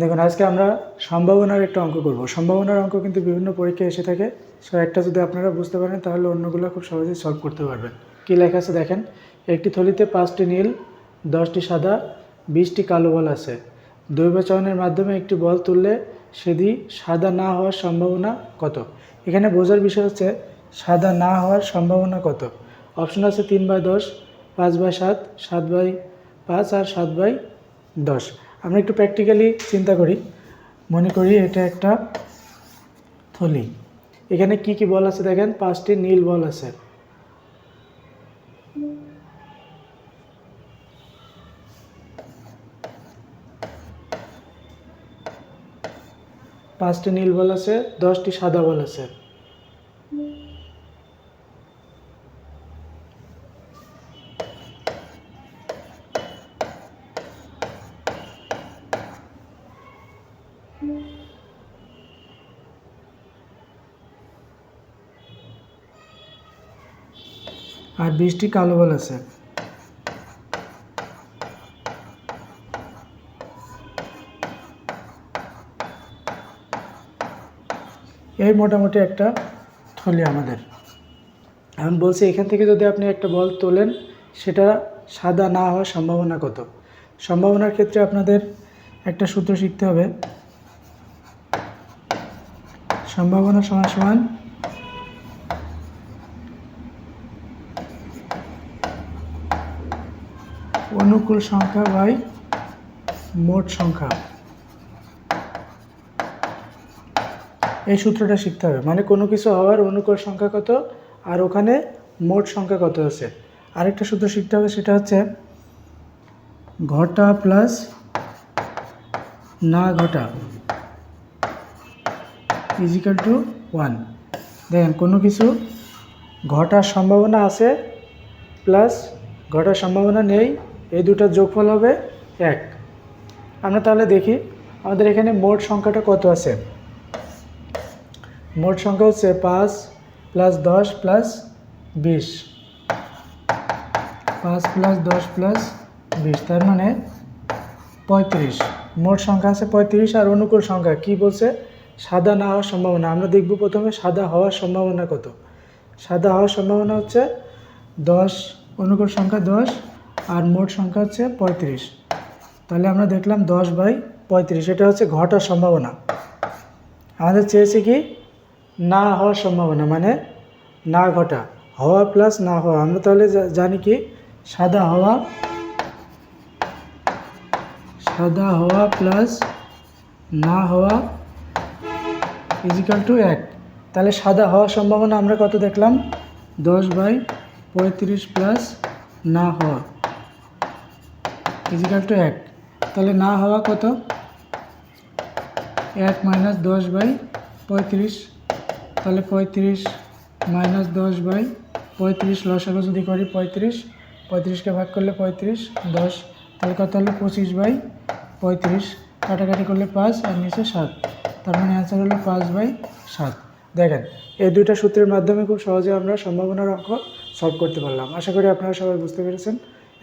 দেখুন, আজকে আমরা সম্ভাবনার একটা অঙ্ক করব। সম্ভাবনার অঙ্ক কিন্তু বিভিন্ন পরীক্ষায় এসে থাকে। সো একটা যদি আপনারা বুঝতে পারেন, তাহলে অন্যগুলো খুব সহজেই সলভ করতে পারবেন। কী লেখা আছে দেখেন? একটি থলিতে পাঁচটি নীল, দশটি সাদা, বিশটি কালো বল আছে। দৈবচয়নের মাধ্যমে একটি বল তুললে সেটি সাদা না হওয়ার সম্ভাবনা কত? এখানে বোঝার বিষয় হচ্ছে, সাদা না হওয়ার সম্ভাবনা কত? অপশন আছে তিন বাই দশ, পাঁচ বাই সাত সাত বাই পাঁচ আর সাত বাই দশ। আমরা একটু প্র্যাকটিক্যালি চিন্তা করি। মনে করি এটা একটা থলি। এখানে কি কি বল আছে দেখেন? পাঁচটি নীল বল আছে। পাঁচটি নীল বল আছে, দশটি সাদা বল আছে। আর বিশটি কালো বল আছে এই মোটামুটি একটা থলি আমাদের। এখন বলছি, এখান থেকে যদি আপনি একটা বল তোলেন, সেটা সাদা না হওয়ার সম্ভাবনা কত? সম্ভাবনার ক্ষেত্রে আপনাদের একটা সূত্র শিখতে হবে। সম্ভাবনা সমান সমান অনুকূল সংখ্যা বাই মোট সংখ্যা। এই সূত্রটা শিখতে হবে। মানে কোনো কিছু হওয়ার অনুকূল সংখ্যা কত? আর ওখানে মোট সংখ্যা কত আছে? আরেকটা সূত্র শিখতে হবে, সেটা হচ্ছে ঘটা প্লাস না ঘটা ইজিক্যাল টু ওয়ান দেখেন, কোনো কিছু ঘটার সম্ভাবনা আছে প্লাস ঘটার সম্ভাবনা নেই এই দুটার যোগফল হবে এক। আমরা তাহলে দেখি আমাদের এখানে মোট সংখ্যাটা কত আছে? মোট সংখ্যা হচ্ছে পাঁচ প্লাস দশ প্লাস বিশ। পাঁচ প্লাস দশ প্লাস বিশ, তার মানে পঁয়ত্রিশ। মোট সংখ্যা আছে পঁয়ত্রিশ আর অনুকূল সংখ্যা কি বলছে? সাদা না হওয়ার সম্ভাবনা। আমরা দেখব প্রথমে সাদা হওয়ার সম্ভাবনা কত? সাদা হওয়ার সম্ভাবনা হচ্ছে দশ, অনুকূল সংখ্যা দশ আর মোট সংখ্যা হচ্ছে পঁয়ত্রিশ। তাহলে আমরা দেখলাম দশ বাই পঁয়ত্রিশ, এটা হচ্ছে ঘটার সম্ভাবনা। আমাদের চেয়েছে কি? না হওয়ার সম্ভাবনা মানে না ঘটা। হওয়া প্লাস না হওয়া। আমরা তাহলে জানি কি? সাদা হওয়া সাদা হওয়া প্লাস না হওয়া ইজিক্যাল টু এক। তাহলে সাদা হওয়ার সম্ভাবনা আমরা কত দেখলাম? দশ বাই পঁয়ত্রিশ প্লাস না হওয়া। ইজিক্যাল টু এক। তাহলে না হওয়া কত? এক মাইনাস দশ বাই পঁয়ত্রিশ। তাহলে পঁয়ত্রিশ মাইনাস দশ বাই পঁয়ত্রিশ লসাগু যদি করি পঁয়ত্রিশ, পঁয়ত্রিশকে ভাগ করলে পঁয়ত্রিশ, দশ। তাহলে কত হলো? পঁচিশ বাই পঁয়ত্রিশ। কাটাকাটি করলে পাঁচ আর নিচে সাত। তার মানে অ্যান্সার হলো পাঁচ বাই সাত। দেখেন, এই দুইটা সূত্রের মাধ্যমে খুব সহজে আমরা সম্ভাবনার অঙ্ক সলভ করতে পারলাম। আশা করি আপনারা সবাই বুঝতে পেরেছেন।